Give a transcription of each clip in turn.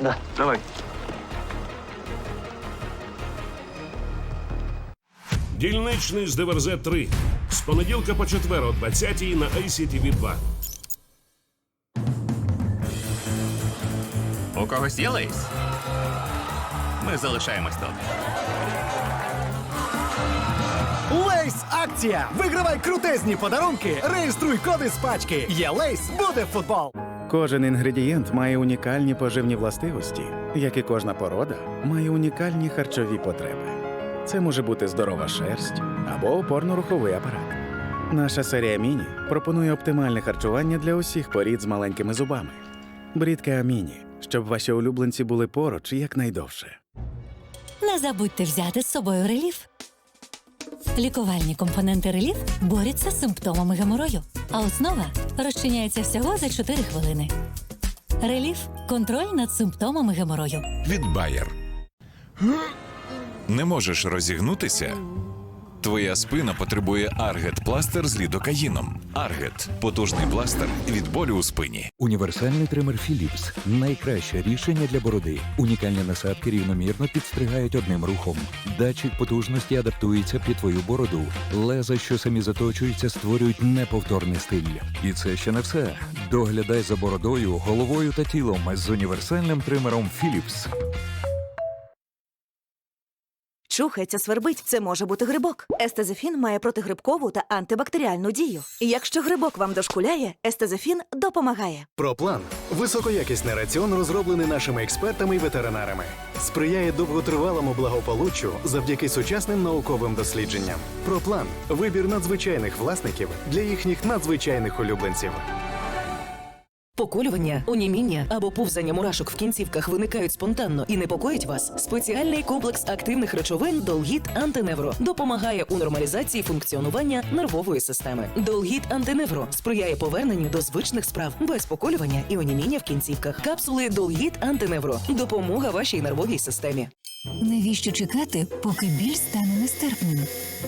Да. Давай. Дільничний з ДВРЗ 3 з понеділка по четвер о 20 на ICTV 2 У когось є лейс? Ми залишаємось тут. Лейс акція! Вигравай крутезні подарунки! Реєструй коди з пачки! Є лейс, буде футбол! Кожен інгредієнт має унікальні поживні властивості, як і кожна порода має унікальні харчові потреби. Це може бути здорова шерсть або опорно-руховий апарат. Наша серія Міні пропонує оптимальне харчування для усіх порід з маленькими зубами. Брідка Аміні, щоб ваші улюбленці були поруч якнайдовше. Не забудьте взяти з собою реліф. Лікувальні компоненти реліф борються з симптомами геморою, а основа розчиняється всього за 4 хвилини. Реліф контроль над симптомами геморою. від Bayer. Не можеш розігнутися? Твоя спина потребує Аргет пластир з лідокаїном. Аргет потужний пластир від болю у спині. Універсальний тример Philips – найкраще рішення для бороди. Унікальні насадки рівномірно підстригають одним рухом. Датчик потужності адаптується під твою бороду. Леза, що самі заточуються, створюють неповторний стиль. І це ще не все. Доглядай за бородою, головою та тілом з універсальним тримером Philips. Чухається, свербить, це може бути грибок. Естезефін має протигрибкову та антибактеріальну дію. Якщо грибок вам дошкуляє, естезефін допомагає. Проплан високоякісний раціон, розроблений нашими експертами і ветеринарами. Сприяє довготривалому благополуччю завдяки сучасним науковим дослідженням. Проплан вибір надзвичайних власників для їхніх надзвичайних улюбленців. Поколювання, оніміння або повзання мурашок в кінцівках виникають спонтанно і непокоїть вас. Спеціальний комплекс активних речовин Долгіт Антиневро допомагає у нормалізації функціонування нервової системи. Долгіт Антиневро сприяє поверненню до звичних справ без поколювання і оніміння в кінцівках. Капсули Долгіт Антиневро допомога вашій нервовій системі. Навіщо чекати, поки біль стане нестерпним?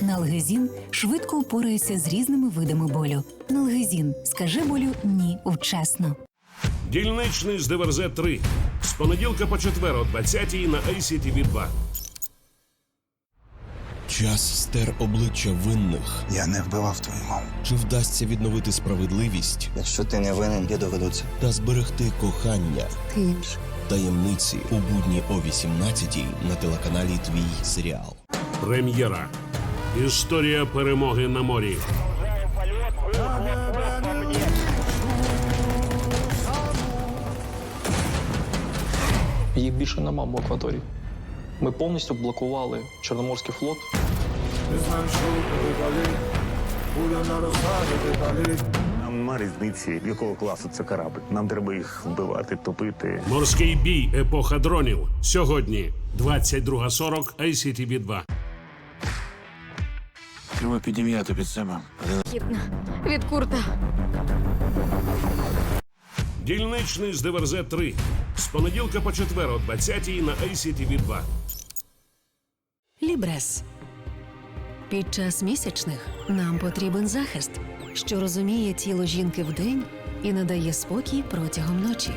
Налгезін швидко упорається з різними видами болю. Налгезін скажи болю ні вчасно. Дільничний з ДВРЗ 3 з понеділка по четвер о 20 на ICTV 2 Час стер обличчя винних. Я не вбивав твою маму. Чи вдасться відновити справедливість Якщо ти не винен, я доведу це. та зберегти кохання? Ти інш. Таємниці у будні о 18 на телеканалі Твій серіал. Прем'єра. Історія перемоги на морі. Їх більше нема в акваторії. Ми повністю блокували Чорноморський флот. Нам нема різниці, якого класу це корабль. Нам треба їх вбивати, топити. Морський бій. Епоха дронів. Сьогодні 22.40 ICTV 2 Треба підім'яти під себе. Від курта. Дільничний з ДВРЗ 3 з понеділка по четвер о 20 на ICTV 2 Лібрес. Під час місячних нам потрібен захист, що розуміє тіло жінки вдень і надає спокій протягом ночі.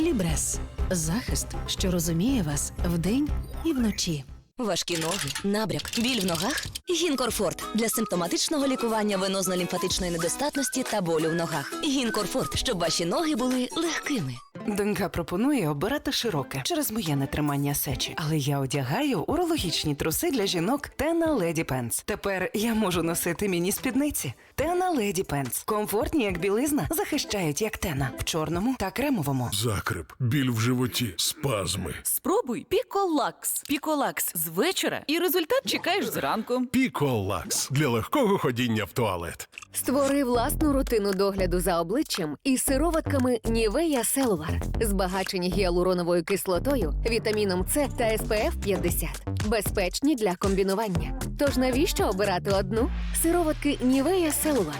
Лібрес захист, що розуміє вас вдень і вночі. Важкі ноги, набряк, біль в ногах. Гінкорфорт для симптоматичного лікування венозно-лімфатичної недостатності та болю в ногах. Гінкорфорт, щоб ваші ноги були легкими. Донька пропонує обирати широке через моє нетримання сечі. Але я одягаю урологічні труси для жінок Тена Леді Пенс. Тепер я можу носити міні спідниці. Тена Леді Пенс. Комфортні, як білизна, захищають як тена в чорному та кремовому. Закрип, біль в животі, спазми. Спробуй Піколакс. Піколакс з вечора, і результат чекаєш зранку. Піколакс для легкого ходіння в туалет. Створи власну рутину догляду за обличчям із сироватками Нівея Селувар, збагачені гіалуроновою кислотою, вітаміном С та СПФ 50. Безпечні для комбінування. Тож навіщо обирати одну? Сироватки Нівея Селувар.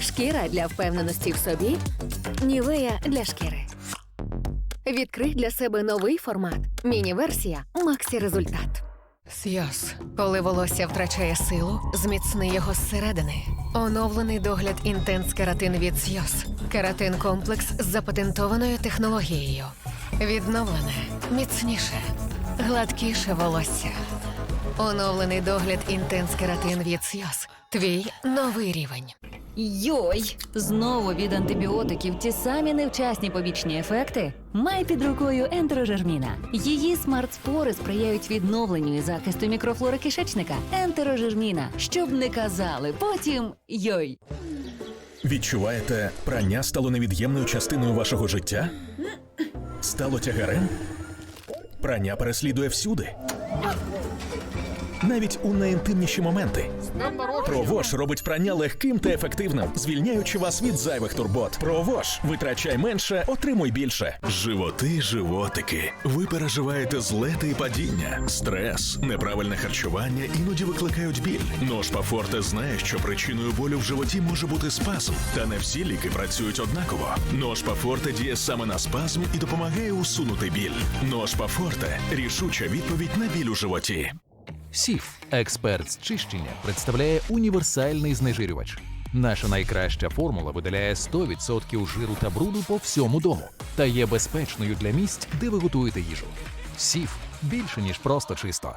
Шкіра для впевненості в собі. Нівея для шкіри. Відкрий для себе новий формат. Міні-версія Максі Результат. Сйоз. Коли волосся втрачає силу, зміцни його зсередини. Оновлений догляд інтенс кератин від Сйоз. Кератин комплекс з запатентованою технологією. Відновлене, міцніше, гладкіше волосся. Оновлений догляд інтенс кератин від Сйоз. Твій новий рівень. Йой! Знову від антибіотиків ті самі невчасні побічні ефекти. Май під рукою ентерожерміна. Її смарт-спори сприяють відновленню і захисту мікрофлори кишечника. Ентерожерміна. Щоб не казали, потім йой. Відчуваєте, прання стало невід'ємною частиною вашого життя? Стало тягарем? Прання переслідує всюди. Навіть у найінтимніші моменти. Провош робить прання легким та ефективним, звільняючи вас від зайвих турбот. Провош витрачай менше, отримуй більше. Животи, животики. Ви переживаєте злети і падіння, стрес, неправильне харчування іноді викликають біль. Ножпа Форте знає, що причиною болю в животі може бути спазм, та не всі ліки працюють однаково. Ножпа Форте діє саме на спазм і допомагає усунути біль. Ножпа Форте рішуча відповідь на біль у животі. Сіф, експерт з чищення, представляє універсальний знежирювач. Наша найкраща формула видаляє 100% жиру та бруду по всьому дому та є безпечною для місць, де ви готуєте їжу. Сіф більше ніж просто чисто.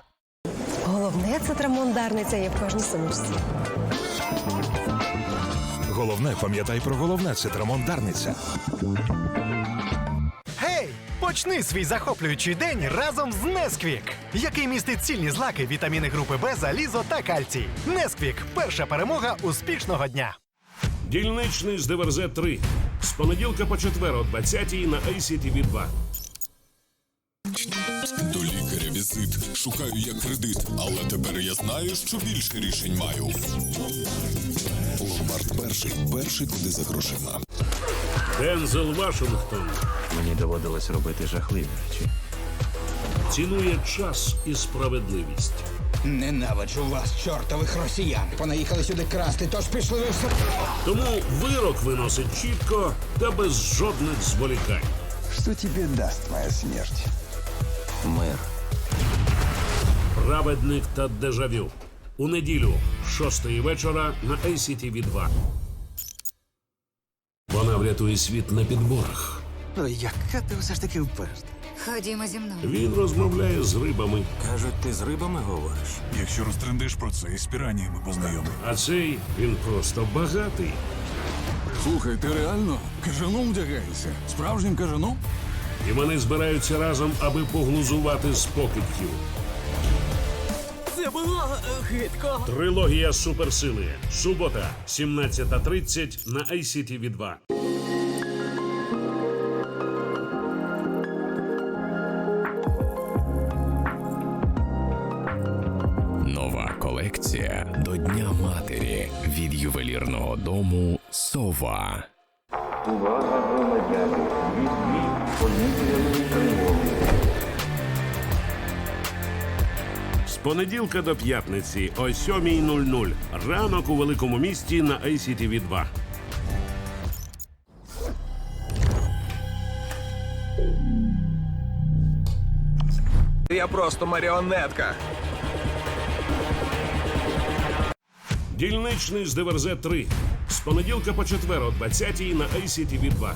Головне це трамондарниця є в кожній сумочці. Головне, пам'ятай про головне це трамондарниця. Почни свій захоплюючий день разом з Несквік, який містить цільні злаки, вітаміни групи Б, залізо та кальцій. Несквік перша перемога успішного дня. Дільничний з ДВРЗ 3 з понеділка по четвер о 20 на ICTV 2 До лікаря візит. Шукаю я кредит, але тепер я знаю, що більше рішень маю. Ломбард перший. Перший куди за грошима. Дензел Вашингтон Мені доводилось робити жахливі речі. цінує час і справедливість. Ненавиджу вас, чортових росіян. Понаїхали сюди красти, тож пішли ви все. Тому вирок виносить чітко та без жодних зволікань. Що тобі дасть моя смерть? Мир. Праведник та дежавю. У неділю, 6 вечора на ICTV 2 Вона врятує світ на підборах. Ой, яка ти все ж таки вперта. Ходімо зі мною. Він розмовляє з рибами, Кажуть, ти з рибами говориш. Якщо розтрендиш про це, із піраніями познайомий. а цей він просто багатий. Слухай, ти реально кажаном вдягаєшся? Справжнім кажаном? І вони збираються разом, аби поглузувати з покидьків. Це було гидко. Трилогія суперсили. Субота, 17.30 на ICTV 2 Нова колекція до Дня Матері від ювелірного дому Сова. З понеділка до п'ятниці о 7.00. Ранок у великому місті на ICTV 2 Я просто маріонетка. Дільничний з ДВРЗ 3 з понеділка по четвер о 20 на ICTV 2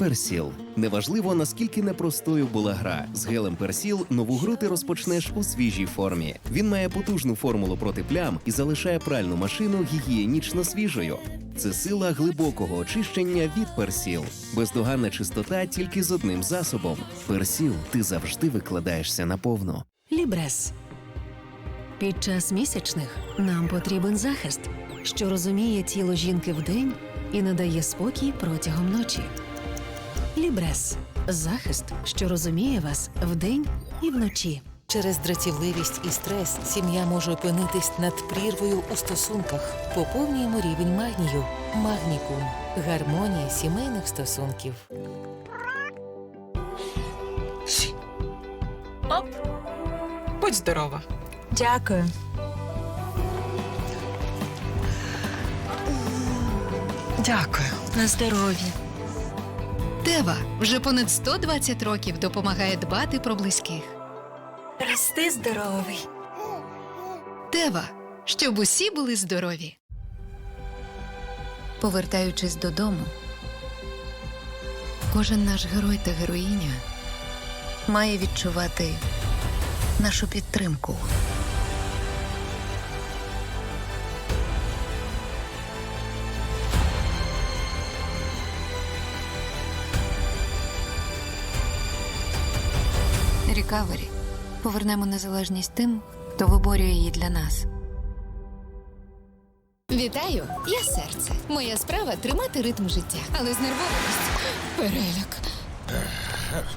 Персіл. Неважливо, наскільки непростою була гра. З гелем Персіл нову гру ти розпочнеш у свіжій формі. Він має потужну формулу проти плям і залишає пральну машину гігієнічно свіжою. Це сила глибокого очищення від персіл. Бездоганна чистота тільки з одним засобом. Персіл ти завжди викладаєшся наповну. Лібрес. Під час місячних нам потрібен захист, що розуміє тіло жінки вдень і надає спокій протягом ночі. Лібрес захист, що розуміє вас вдень і вночі. Через дратівливість і стрес сім'я може опинитись над прірвою у стосунках. Поповнюємо рівень магнію. Магнікум. Гармонія сімейних стосунків. Оп. Будь здорова. Дякую. Дякую. На здоров'я. Тева вже понад 120 років допомагає дбати про близьких. Рости здоровий. Тева, щоб усі були здорові. Повертаючись додому, Кожен наш герой та героїня має відчувати нашу підтримку. Рікавері. Повернемо незалежність тим, хто виборює її для нас. Вітаю, я серце. Моя справа тримати ритм життя, але знервованість, переляк,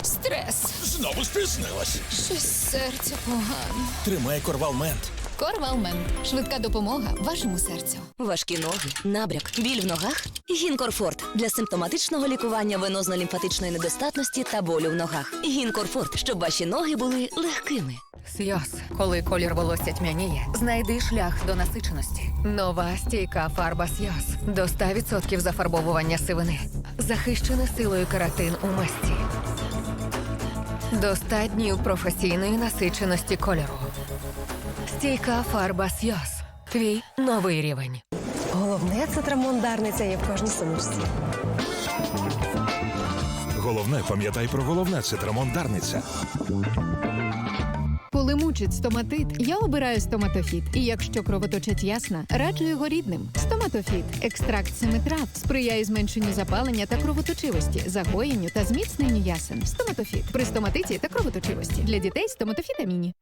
стрес. Знову спізнилась. Щось серце погано. Тримай корвалмент. Корвалмент. Швидка допомога вашому серцю. Важкі ноги, набряк, біль в ногах. Гінкорфорт для симптоматичного лікування венозно-лімфатичної недостатності та болю в ногах. Гінкорфорт, щоб ваші ноги були легкими. Сйоз. Коли колір волосся тьмяніє, знайди шлях до насиченості. Нова стійка фарба Сйоз. До 100% зафарбовування сивини. Захищене силою кератин у масті. До 100 днів професійної насиченості кольору. Стійка фарба Сйоз. Твій новий рівень. Головне це трамондарниця є в кожній сумочці. Головне, пам'ятай про головне це трамондарниця. Коли мучить стоматит, я обираю стоматофіт. І якщо кровоточить ясна, раджу його рідним. Стоматофіт екстракт семи трав сприяє зменшенню запалення та кровоточивості, загоєнню та зміцненню ясен. Стоматофіт при стоматиті та кровоточивості для дітей стоматофіта міні.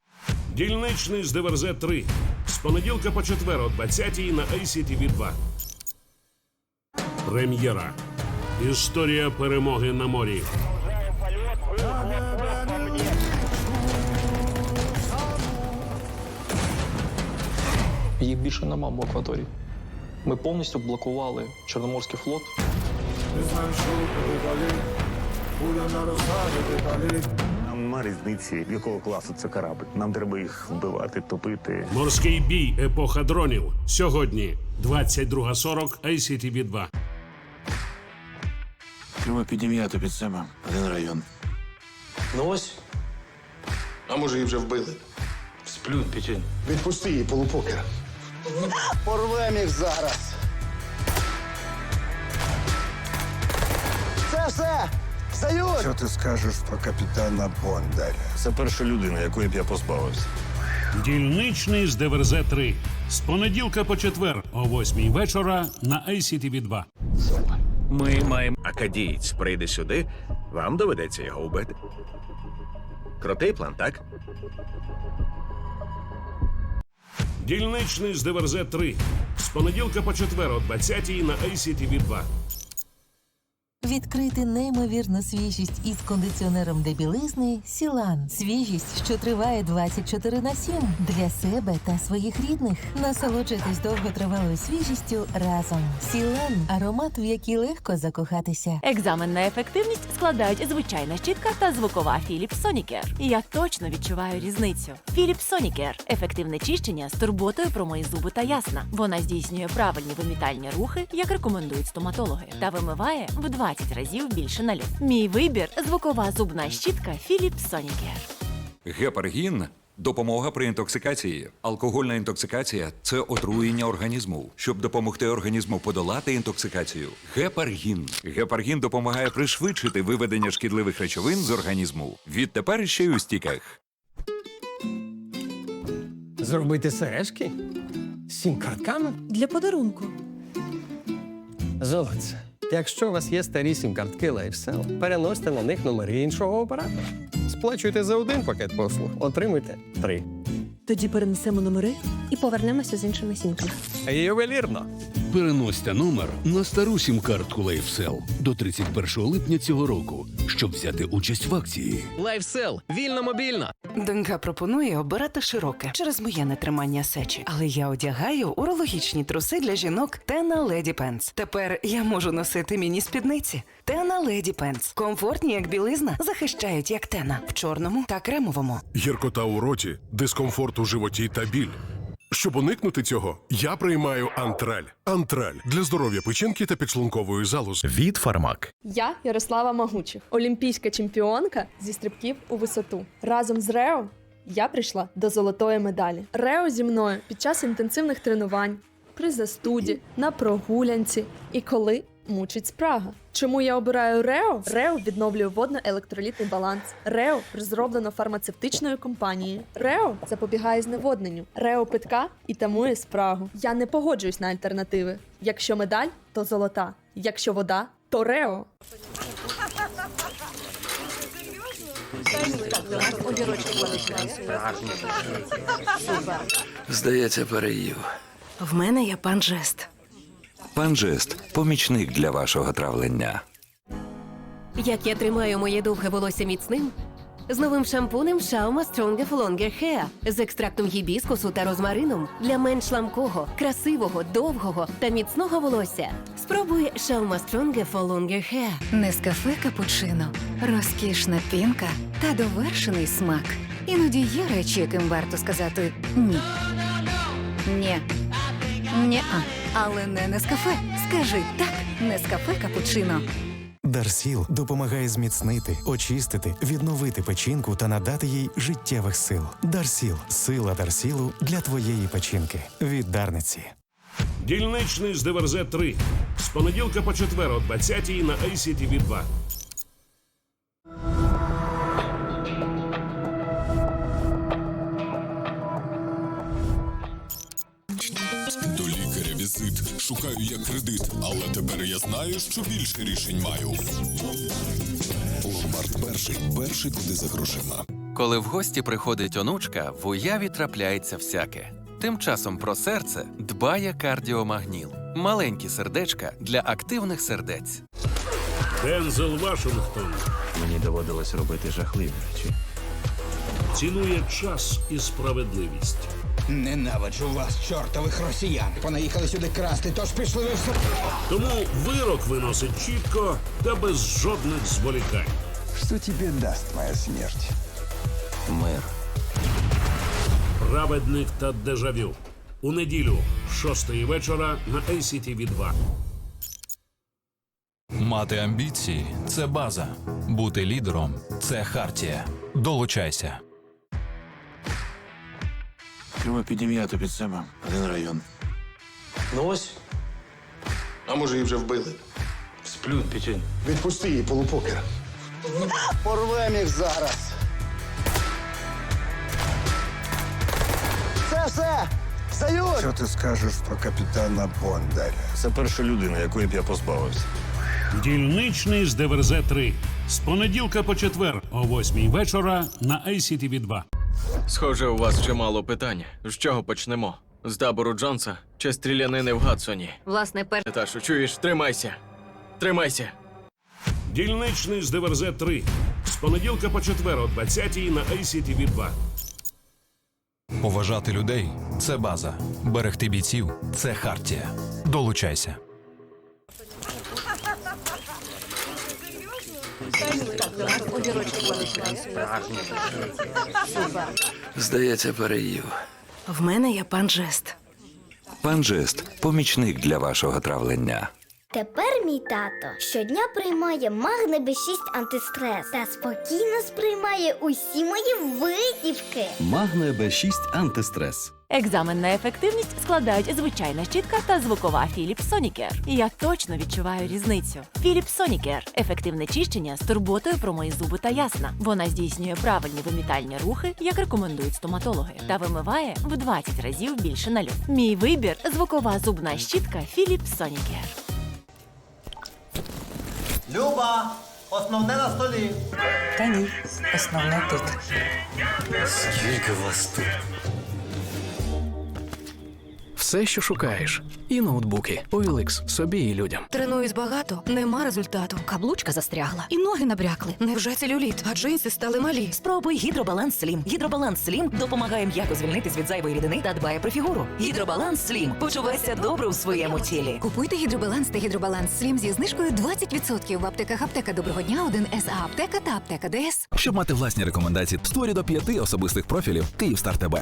Дільничний з ДВРЗ 3 з понеділка по четвер о 20 на ICTV 2. Прем'єра. Історія перемоги на морі. Їх більше нема в акваторії. Ми повністю блокували Чорноморський флот. Нам нема різниці, якого класу це корабль. Нам треба їх вбивати, топити. Морський бій. Епоха дронів. Сьогодні 22.40 ICTV 2. Треба підім'яти під себе один район. Ну ось. А може її вже вбили? Сплюнь, печень. Відпусти її, полупокер. Порвем їх зараз. Це все! Союз! Що ти скажеш про капітана Бондаря? Це перша людина, якої б я позбавився. Дільничний з ДВРЗ 3 з понеділка по четвер о 8 вечора на ICTV 2. Ми маємо акадієць прийде сюди, вам доведеться його вбити. Крутий план, так? Дільничний з ДВРЗ 3 з понеділка по четвер о 20 на ICTV 2. Відкрити неймовірну свіжість із кондиціонером для білизни Сілан. Свіжість, що триває 24 на 7 для себе та своїх рідних. Насолоджуйтесь довготривалою свіжістю разом. Сілан аромат, в який легко закохатися. Екзамен на ефективність складають звичайна щітка та звукова Philips Sonicare. Я точно відчуваю різницю. Philips Sonicare – ефективне чищення з турботою про мої зуби та ясна. Вона здійснює правильні вимітальні рухи, як рекомендують стоматологи, та вимиває в 20 разів більше наліт. Мій вибір звукова зубна щітка Philips Sonicare. Гепаргін допомога при інтоксикації. Алкогольна інтоксикація це отруєння організму. Щоб допомогти організму подолати інтоксикацію. Гепаргін. Гепаргін допомагає пришвидшити виведення шкідливих речовин з організму. Відтепер ще й у стіках. Зробити сережки? З сім картками? Для подарунку. Золоце. Якщо у вас є старі сім-картки LifeSell, переносьте на них номери іншого оператора. Сплачуйте за один пакет послуг, отримуйте три. Тоді перенесемо номери і повернемося з іншими сімками. Ювелірно. Переносьте номер на стару сім-картку LifeSell до 31 липня цього року, щоб взяти участь в акції. Лайфсел вільно мобільно. Донька пропонує обирати широке через моє нетримання сечі. Але я одягаю урологічні труси для жінок Тена Леді Пенс. Тепер я можу носити міні спідниці. Тена Леді Пенс. Комфортні, як білизна, захищають як тена в чорному та кремовому. Гіркота у роті, дискомфорт у животі та біль. Щоб уникнути цього, я приймаю антраль. Антраль для здоров'я печінки та підшлункової залози. Від Фармак. Я Ярослава Магучих, олімпійська чемпіонка зі стрибків у висоту. Разом з Рео я прийшла до золотої медалі. Рео зі мною під час інтенсивних тренувань, при застуді, на прогулянці і коли мучить спрага. Чому я обираю Рео? Рео відновлює водно-електролітний баланс. Рео розроблено фармацевтичною компанією. Рео запобігає зневодненню. Рео питка і тамує спрагу. Я не погоджуюсь на альтернативи. Якщо медаль, то золота. Якщо вода, то Рео. Здається, переїв. В мене є пан Жест. Пан Жест помічник для вашого травлення. Як я тримаю моє довге волосся міцним? З новим шампунем Shauma Stronger Longer Hair з екстрактом гібіскусу та розмарином для менш ламкого, красивого, довгого та міцного волосся. Спробуй Shauma Stronger Longer Hair. Нескафе капучино, розкішна пінка та довершений смак. Іноді є речі, яким варто сказати ні. Ні. Ні-а. Але не Нескафе. Скажи так, Нескафе капучино. Дарсіл допомагає зміцнити, очистити, відновити печінку та надати їй життєвих сил. Дарсіл сила Дарсілу для твоєї печінки. Від Дарниці. Дільничний з ДВРЗ 3 з понеділка по четвер о 20 на ICTV 2. Візит. Шукаю я кредит, але тепер я знаю, що більше рішень маю. Ломбард перший. Перший куди за грошима. Коли в гості приходить онучка, в уяві трапляється всяке. Тим часом про серце дбає кардіомагніл. Маленькі сердечка для активних сердець. Дензел Вашингтон Мені доводилось робити жахливі речі. цінує час і справедливість. Ненавиджу вас, чортових росіян. Понаїхали сюди красти, тож пішли ви все. Тому вирок виносить чітко та без жодних зволікань. Що тебе дасть моя смерть? Мир. Праведник та дежавю. У неділю, 6 вечора на ICTV 2. Мати амбіції це база. Бути лідером це хартія. Долучайся. Треба підім'яти під себе один район. Ну ось. А може її вже вбили? Сплют, печень. Відпусти її, полупокер. Порвем їх зараз. Все, все! Встають! Що ти скажеш про капітана Бондаря? Це перша людина, якої б я позбавився. Дільничний з ДВРЗ 3 з понеділка по четвер о 8 вечора на ICTV 2. Схоже, у вас чимало питань. З чого почнемо? З табору Джонса чи стрілянини в Гадсоні? Власне, пер... Ташу, чуєш, тримайся. Тримайся. Дільничний з ДВРЗ 3 з понеділка по четвер о 20 на ICTV 2. Поважати людей це база. Берегти бійців це хартія. Долучайся. Здається, переїв. В мене є пан Жест. Пан Жест помічник для вашого травлення. Тепер мій тато щодня приймає магне Б6 антистрес та спокійно сприймає усі мої витівки. Магне Б6 антистрес. Екзамен на ефективність складають звичайна щітка та звукова Philips Sonicare. Я точно відчуваю різницю. Philips Sonicare – ефективне чищення з турботою про мої зуби та ясна. Вона здійснює правильні вимітальні рухи, як рекомендують стоматологи, та вимиває в 20 разів більше налю. Мій вибір звукова зубна щітка Philips Sonicare. Люба, основне на столі. Та ні, основне тут. Скільки вас тут? Все, що шукаєш. І ноутбуки, OLX, собі і людям. Тренуюсь багато, нема результату. Каблучка застрягла, і ноги набрякли. Невже целюліт, а джинси стали малі. Спробуй гідробаланс Слім. Гідробаланс Слім допомагає м'яко звільнитись від зайвої рідини та дбає про фігуру. Гідробаланс Слім. Почувайся добре у своєму тілі. Купуйте гідробаланс та гідробаланс Слім зі знижкою 20% в аптеках аптека Доброго дня, 1 СА аптека та аптека ДС. Щоб мати власні рекомендації, створюй до п'яти особистих профілів Київстар ТБ.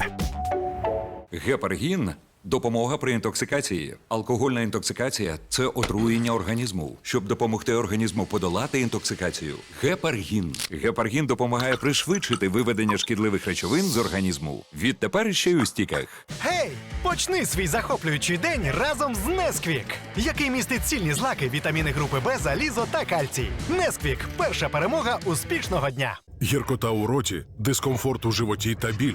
Гепаргін допомога при інтоксикації. Алкогольна інтоксикація це отруєння організму. Щоб допомогти організму подолати інтоксикацію. Гепаргін. Гепаргін допомагає пришвидшити виведення шкідливих речовин з організму. Відтепер ще й у стіках. Гей! Почни свій захоплюючий день разом з Несквік, який містить цільні злаки, вітаміни групи Б, залізо та кальцій. Несквік перша перемога успішного дня. Гіркота у роті, дискомфорт у животі та біль.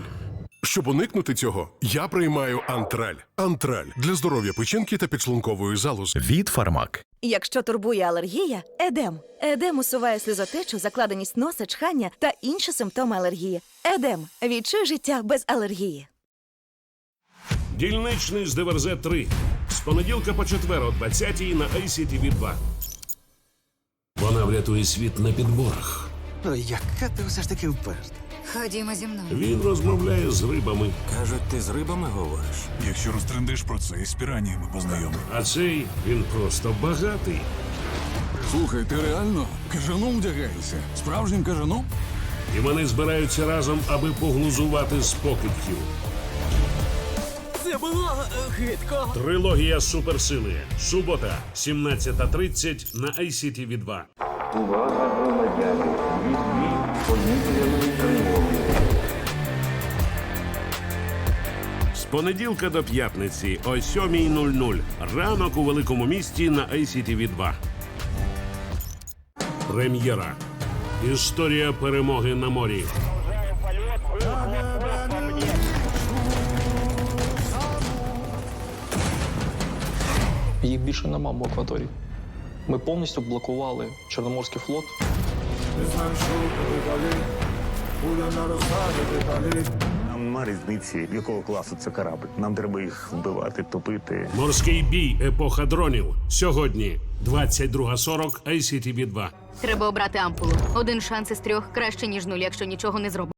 Щоб уникнути цього, я приймаю антраль. Антраль для здоров'я печінки та підшлункової залози. Від Фармак. Якщо турбує алергія, едем. Едем усуває сльозотечу, закладеність носа, чхання та інші симптоми алергії. Едем. Відчуй життя без алергії. Дільничний з ДВРЗ 3 з понеділка по четвер о 20 на ICTV 2 Вона врятує світ на підборах. Ой, яка ти все ж таки вперта. Ходімо зі мною. Він розмовляє з рибами. Кажуть, ти з рибами говориш. Якщо розтрендиш про це, із піраннями познайомий. А цей він просто багатий. Слухай, ти реально кажаном вдягаєшся? Справжнім кажаном? І вони збираються разом, аби поглузувати з покидьків. Це було гидко. Трилогія суперсили. Субота, 17.30 на ICTV 2 Увага громадяни! Візьміть З понеділка до п'ятниці о 7.00. Ранок у великому місті на ICTV 2 Прем'єра. Історія перемоги на морі. Їх більше нема в акваторії. Ми повністю блокували Чорноморський флот. Нам нема різниці, якого класу це корабль. Нам треба їх вбивати, топити. Морський бій. Епоха дронів. Сьогодні 22.40 ICTV 2 Треба обрати ампулу. Один шанс із трьох краще, ніж нуль, якщо нічого не зробимо.